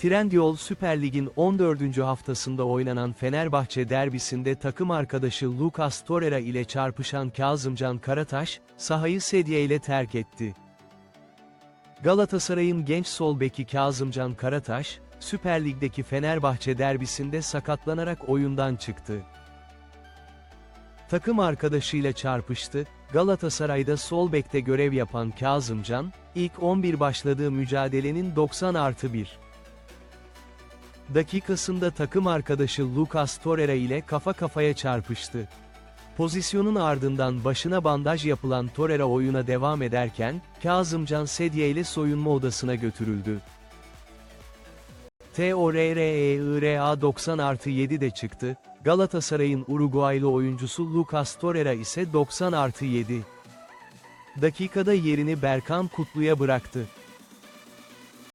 Trendyol Süper Lig'in 14. haftasında oynanan Fenerbahçe derbisinde takım arkadaşı Lucas Torreira ile çarpışan Kazımcan Karataş, sahayı sedye ile terk etti. Galatasaray'ın genç sol beki Kazımcan Karataş, Süper Lig'deki Fenerbahçe derbisinde sakatlanarak oyundan çıktı. Takım arkadaşıyla çarpıştı, Galatasaray'da sol bekte görev yapan Kazımcan, ilk 11 başladığı mücadelenin 90 artı 1 dakikasında takım arkadaşı Lucas Torreira ile kafa kafaya çarpıştı. Pozisyonun ardından başına bandaj yapılan Torreira oyuna devam ederken, Kazımcan sedye ile soyunma odasına götürüldü. TORREIRA 90 artı 7 de çıktı, Galatasaray'ın Uruguaylı oyuncusu Lucas Torreira ise 90 artı 7 dakikada yerini Berkan Kutlu'ya bıraktı.